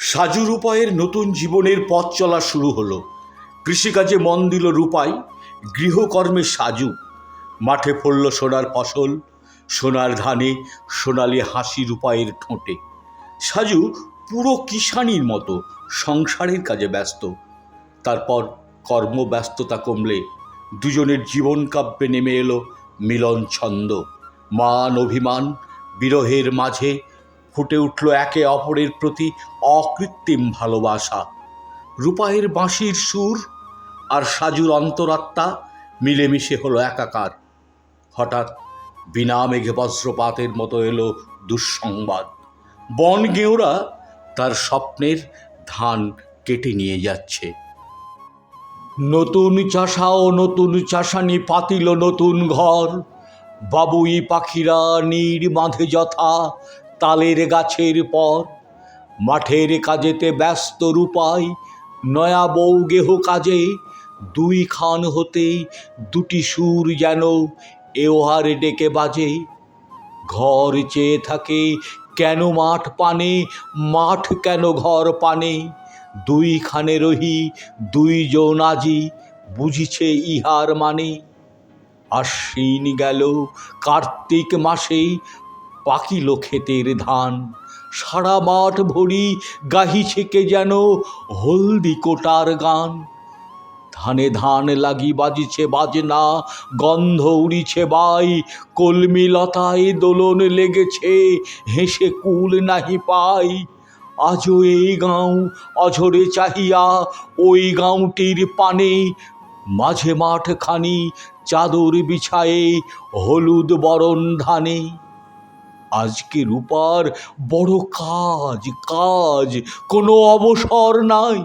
সাজু রূপায়ের নতুন জীবনের পথ চলা শুরু হলো। কৃষিকাজে মন দিল রূপাই, গৃহকর্মে সাজু। মাঠে ফলল সোনার ফসল, সোনার ধানে সোনালি হাসি রূপায়ের ঠোঁটে। সাজু পুরো কিষানির মতো সংসারের কাজে ব্যস্ত। তারপর কর্মব্যস্ততা কমলে দুজনের জীবন কাব্যে নেমে এলো মিলন ছন্দ। মান অভিমান, বিরহের মাঝে ফুটে উঠল একে অপরের প্রতি অকৃত্রিম ভালোবাসা। রূপায়ের বাঁশির সুর আর সাজুর অন্তরাত্মা মিলেমিশে হলো একাকার। হঠাৎ বিনা মেঘে বজ্রপাতের মতো এলো দুঃসংবাদ। বন গেঁওরা তার স্বপ্নের ধান কেটে নিয়ে যাচ্ছে। নতুন চাষা ও নতুন চাষানি পাতিল নতুন ঘর। বাবুই পাখিরা নীড় বাঁধে যথা তালের গাছের পর, মাঠের কাজেতে ব্যস্ত রূপাই, নয়া বউ গেহ কাজে, দুই খান হতেই দুটি সুর যেন এওহার ডেকে বাজে। ঘর চেয়ে থাকে কেন মাঠ পানে, মাঠ কেন ঘর পানে? দুই খানে রহি দুইজন আজি, বুঝিছে ইহার মানে। আশ্বিন গেল কার্তিক মাসে পাকিল ক্ষেতের ধান। সারা মাঠ ভরি গাহিছে কে যেন হলদি কোটার গান। ধানে ধান লাগি বাজিছে বাজনা, গন্ধ উড়িছে বাই। কলমি লতায় দোলন লেগেছে, হেসে কুল নাহি পাই। আজও এই গাঁও অঝরে চাহিয়া, ওই গাঁওটির পানে মাঝে মাঠ খানি চাদর বিছায়ে হলুদ বরণ ধানে। আজকে রূপার বড় কাজ কাজ কোনো অবসর নাই।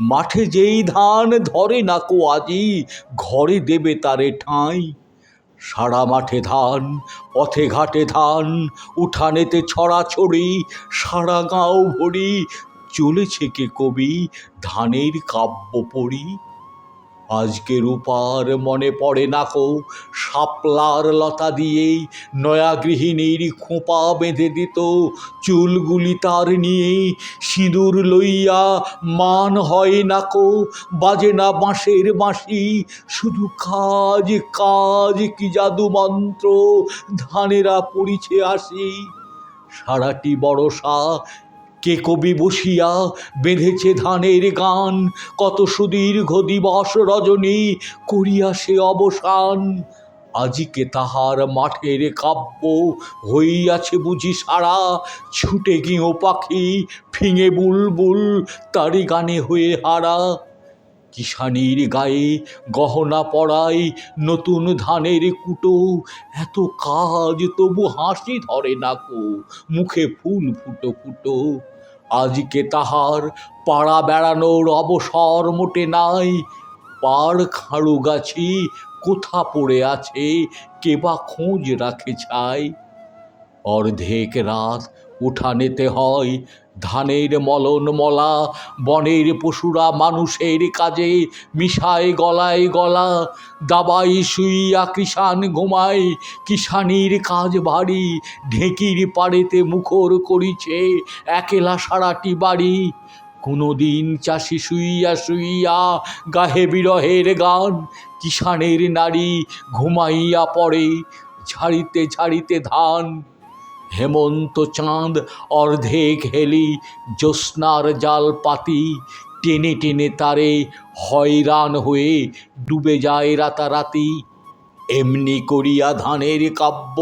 মাঠে যেই ধান ধরে না কো আজি, ঘরে দেবে তারে ঠাঁই। সারা মাঠে ধান, পথে ঘাটে ধান, উঠানেতে ছড়াছড়ি সারা গাঁও ভরি, চলেছে কে কবি ধানের কাব্য পড়ি। আজকে রূপার মনে পড়ে না কো, শাপলার লতা দিয়েই নয়া গৃহিণীর খোঁপা বেঁধে দিত। চুলগুলি তার নিয়ে সিঁদুর লইয়া মান হয় না কো, বাজে না বাঁশের বাঁশি। শুধু কাজ কাজ কি জাদু মন্ত্র, ধানেরা পড়িছে আসি সারাটি বড়সা কে কবি বসিয়া বেঁধেছে ধানের গান? কত সুদীর্ঘ দিবস রজনী করিয়া সে অবসান? আজিকে তাহার মাঠের কাব্য হইয়াছে বুঝি সারা ছুটে গিয়েও পাখি ফিঙে বুলবুল, তারি গানে হয়ে হারা। কিষানির গায়ে গহনা পড়াই নতুন ধানের কুটো। এত কাজ তবু হাসি ধরে না কো, মুখে ফুল ফুটো ফুটো। আজকে তাহার পাড়া বেড়ানোর অবসর মোটে নাই? পাড় খাড়ু গাছি কোথা পড়ে আছে? কে বা খোঁজ রাখে চাই অর্ধেক রাত উঠানেতে হয় ধানের মলন মলা, বনের পশুরা মানুষের কাজে মিশায় গলায় গলা। দাবাই শুইয়া কিষান ঘুমায় কিষানির কাজ ভারী ঢেঁকির পাড়েতে মুখর করিছে একেলা সারাটি বাড়ি। কোনো দিন চাষি শুইয়া শুইয়া গাহে বিরহের গান কিষানের নারী ঘুমাইয়া পড়ে, ঝাড়িতে ঝাড়িতে ধান। হেমন্ত চাঁদ অর্ধেক হেলি, জ্যোৎস্নার জাল পাতি, টেনে টেনে তারে হয়রান হয়ে ডুবে যায় রাতারাতি। এমনি করিয়া ধানের কাব্য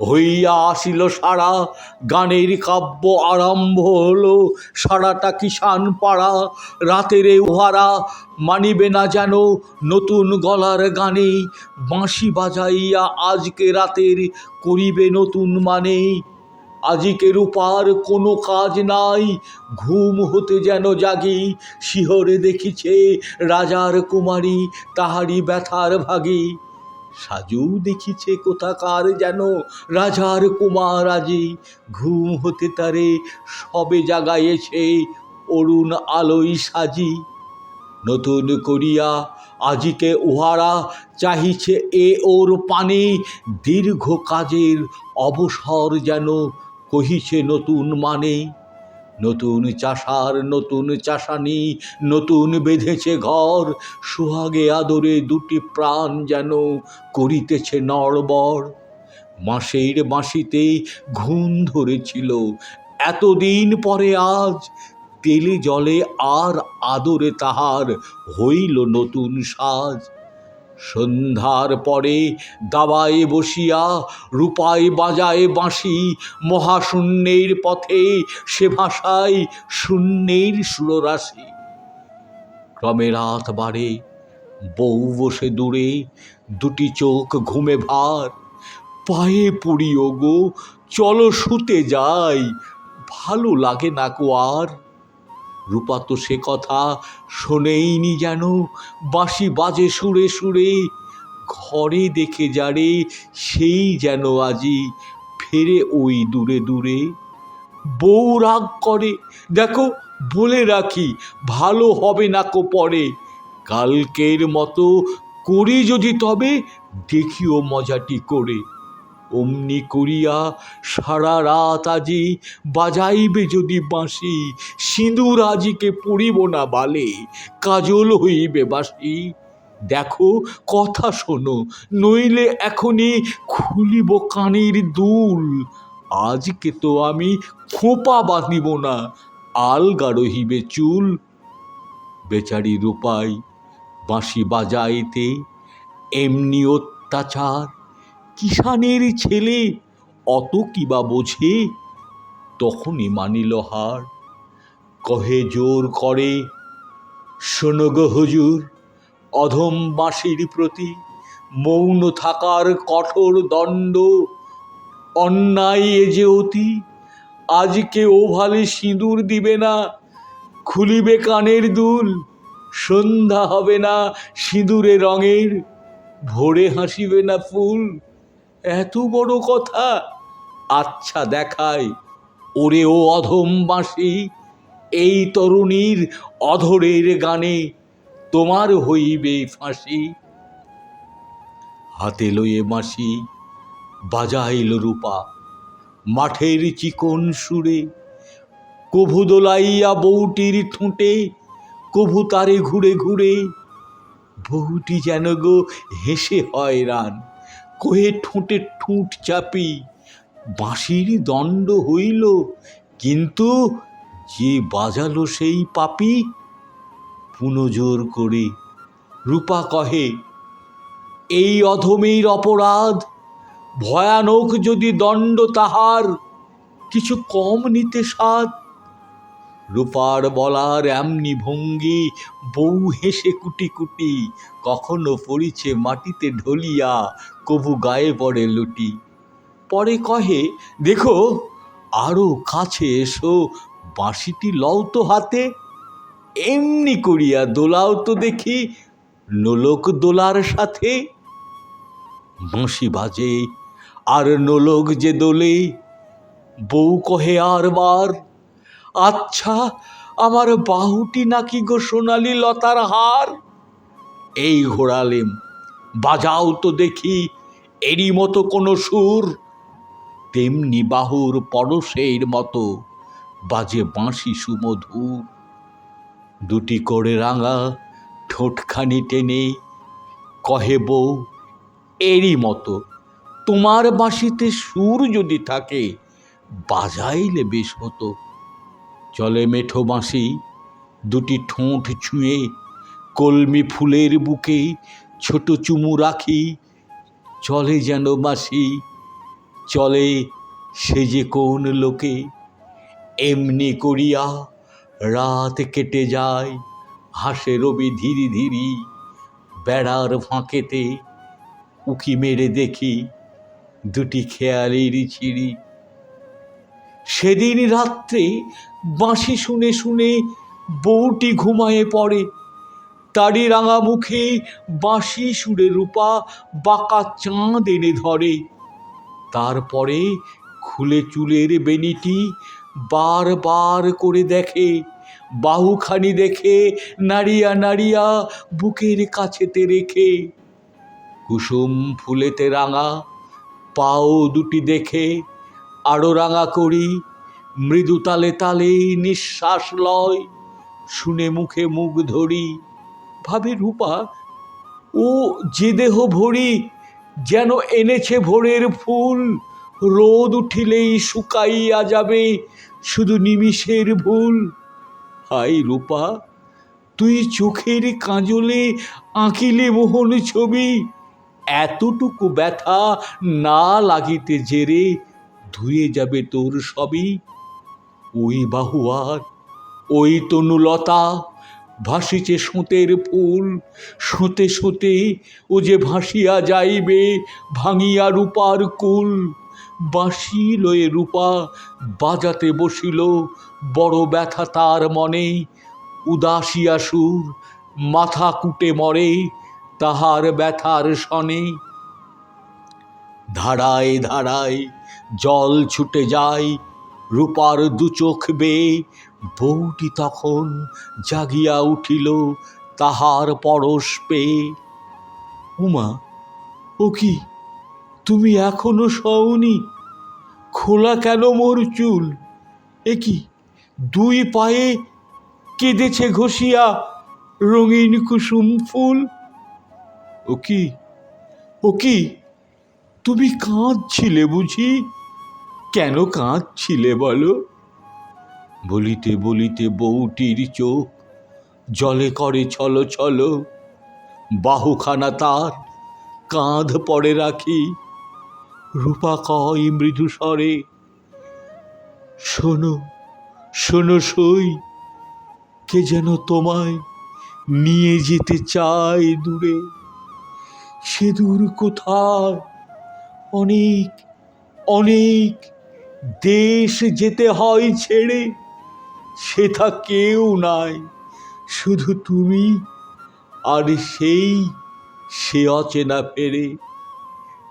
হইয়া আসিল সারা, গানের কাব্য আরম্ভ হলো। সারাটা কিষান পাড়া, রাতেরে উহারা, মানিবে না যেন নতুন গলার গানে। বাঁশি বাজাইয়া আজকে রাতের করিবে নতুন মানে। আজিকে রূপার কোনো কাজ নাই, ঘুম হতে যেন জাগি। শিহরে দেখিছে রাজার কুমারী তাহারি ব্যথার ভাগী। সাজু দেখিছে কোথাকার যেন রাজার কুমার আজি। ঘুম হতে তারে সবে জাগাইয়েছে অরুণ আলোই সাজি। নতুন করিয়া আজিকে উহারা চাহিছে এ ওর পানে। দীর্ঘ কাজের অবসর যেন কহিছে নতুন মানে। নতুন চাষার, নতুন চাষানি, নতুন বেঁধেছে ঘর। সুহাগে আদরে দুটি প্রাণ যেন করিতেছে নড়বড়। মাসের বাঁশিতে ঘুম ধরেছিল। এতদিন পরে আজ তেলে জলে আর আদরে তাহার হইল নতুন সাজ। সন্ধ্যার পরে দাবায় বসিয়া রূপায় বাজায় বাঁশি, মহাশূন্যের পথে সে ভাষায় শূন্যের সুররাশি। ক্রমে রাত বাড়ে, বউ বসে দূরে, দুটি চোখ ঘুমে ভার। পায়ে পড়িও গো চলো শুতে যাই, ভালো লাগে না কো আর। রূপা তো সে কথা শোনেইনি যেন। বাঁশি বাজে সুরে সুরে, ঘরে দেখে যারে সেই যেন আজি ফেরে ওই দূরে দূরে। বউ রাগ করে, দেখো বলে রাখি, ভালো হবে না কো পরে। কালকের মতো করি যদি তবে, দেখিও মজাটি করে। অমনি করিয়া সারা রাত আজি বাজাইবে যদি বাঁশি, সিঁদুর আজিকে পড়িব না বালে, কাজল হইবে বাসি দেখো, কথা শোনো, নইলে এখনই খুলিব কানের দুল। আজকে তো আমি খোপা বাঁধিব না, আলগা রহিবে চুল। বেচারি রূপাই বাঁশি বাজাইতে এমনি অত্যাচার। কিষানের ছেলে, অত কিবা বোঝে? তখনই মানিল হার। কহে জোর করে, শোনো গো হুজুর, অধম বাঁশির প্রতি মৌন থাকার কঠোর দণ্ড, অন্যায় এ যে অতি, আজকে ওভালে সিঁদুর দিবে না, খুলিবে কানের দুল, সন্ধ্যা হবে না সিঁদুরে রঙের, ভোরে হাসিবে না ফুল। এত বড় কথা? আচ্ছা দেখায় ওরে ও অধম বাঁশি, এই তরুণীর অধরের গানে তোমার হইবে ফাঁসি। হাতে লয়ে বাঁশি বাজাইল রূপা, মাঠের চিকন সুরে কভু দোলাইয়া বউটির ঠোঁটে, কভু তারে ঘুরে ঘুরে, বউটি যেন গো হেসে হয়রান। কহে ঠোঁটে ঠুঁট চাপি। বাঁশির দণ্ড হইল, কিন্তু যে বাজালো সেই পাপি। পুনজোর করে, রূপা কহে, এই অধমের অপরাধ, ভয়ানক যদি দণ্ড তাহার, কিছু কম নিতে সাধ। রূপার বলার এমনি ভঙ্গি, বউ হেসে কুটি কুটি কখনো পড়িছে মাটিতে ঢলিয়া, কবু গায়ে পড়ে লুটি। পরে কহে, দেখো, আরও কাছে এসো, বাঁশিটি লও তো হাতে, এমনি করিয়া দোলাও তো দেখি, নোলক দোলার সাথে। বাঁশি বাজে, আর নোলক যে দোলে, বউ কহে আর বার আচ্ছা আমার বাহুটি নাকি গো সোনালি লতার হার? এই ঘোরালেম বাজাও তো দেখি, এরই মতো কোনো সুর। তেমনি বাহুর পরশের মতো বাজে বাঁশি সুমধুর। দুটি করে রাঙা ঠোঁটখানি টেনে কহে বউ, এরই মতো তোমার বাঁশিতে সুর যদি থাকে, বাজাইলে বেশ হতো। চলে মেঠো বাঁশি, দুটি ঠোঁট ছুঁয়ে কলমি ফুলের বুকে ছোট চুমু রাখি, চলে যেন বাঁশি, চলে সে যে কোন লোকে, এমনি করিয়া রাত কেটে যায় হাসে রবি ধীরে ধীরি, বেড়ার ফাঁকেতে উকি মেরে দেখি দুটি খেয়ালির ছিঁড়ি। সেদিন রাত্রে বাঁশি শুনে শুনে বউটি ঘুমায়ে পড়ে। তারি রাঙা মুখে বাঁশি সুরে রূপা বাঁকা চাঁদ এনে ধরে। তারপরে খুলে চুলের বেনিটি বার বার করে দেখে, বাহুখানি দেখে, নাড়িয়া নাড়িয়া বুকের কাছেতে রেখে। কুসুম ফুলেতে রাঙা, পাও দুটি দেখে, আরও রাঙা করি মৃদু তালে তালে নিঃশ্বাস লয়। শুনে মুখে মুখ ধরি, ভাবে রূপা, ও যে দেহ ভরি, যেন এনেছে ভোরের ফুল, রোদ উঠিলেই শুকাইয়া যাবে শুধু নিমিষের ভুল। হাই রূপা, তুই চোখের কাজলে আঁকিলে মোহন ছবি, এতটুকু ব্যথা না লাগিতে জেরে ধুয়ে যাবে তোর সবই। ওই বাহুয়ার, ওই তনুলতা, ভাসিছে সুতের ফুল। সোঁতে সোঁতে ও যে ভাসিয়া যাইবে, ভাঙিয়া রূপার কুল। বাঁশি লয়ে রূপা বাজাতে বসিল, বড় ব্যথা তার মনে। উদাসিয়া সুর মাথা কুটে মরে তাহার ব্যথার সনে। ধারায় ধারায় জল ছুটে যায় রূপার দু চোখ বেয়ে বউটি তখন জাগিয়া উঠিল তাহার পরশ পেয়ে। উমা, ও কি, তুমি এখনও শওনি? খোলা কেন মোর চুল? এ কি, দুই পায়ে কেঁদেছে ঘষিয়া রঙিন কুসুম ফুল? ও কি ও কি, তুমি কাঁদছিলে বুঝি? কেন কাঁদছিলে বলো? বলিতে বলিতে বউটির চোখ জলে করে ছলো ছলো। বাহুখানা তার কাঁধ পড়ে রাখি। রূপা কয় মৃদু স্বরে শোনো শোনো সই, কে যেন তোমায় নিয়ে যেতে চায় দূরে। সে দূর কোথায়? অনেক অনেক দেশ যেতে হয় ছেড়ে, সেথা কেউ নাই। শুধু তুমি আর সেই সে অচেনা ফেরে।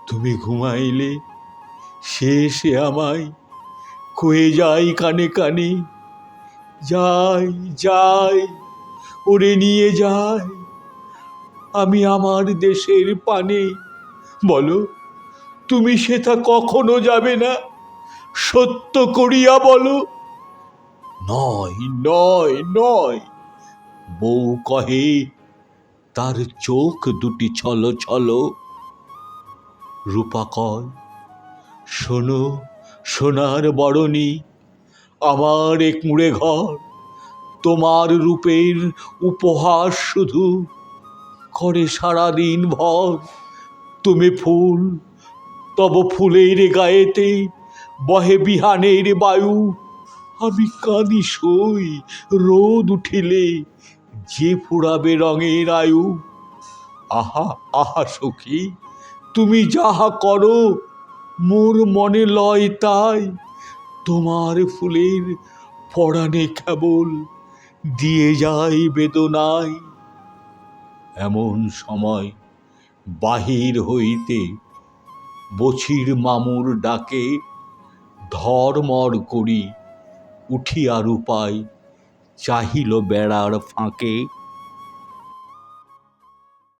তুমি ঘুমাইলে সে সে আমায়। কয়ে যাই কানে কানে, যাই যাই, ওরে নিয়ে যায় আমি আমার দেশের পানে। বলো, তুমি সেটা কখনো যাবে না? সত্য করিয়া বলো। নয় নয় নয়। বউ কহে, তার চোখ দুটি ছলো ছলো। রূপা কয়, শোনো, সোনার বরণী, আমার এক মুড়ে ঘর। তোমার রূপের উপহাস শুধু করে সারাদিন ভর। তুমি ফুল, তব ফুলের গায়েতে বহে বিহানের বায়ু। আমি কাঁদি সই, রোদ উঠিলে যে ফুরাবে রঙের আয়ু। আহা আহা সখী, তুমি যাহা করো, মোর মনে লয় তাই। তোমার ফুলের পরাণে কেবল দিয়ে যায় বেদনায়। এমন সময় বাহির হইতে বছির মামুর ডাকে ধর্মর করি উঠিয়ার উপায় চাহিল বেড়ার ফাঁকে।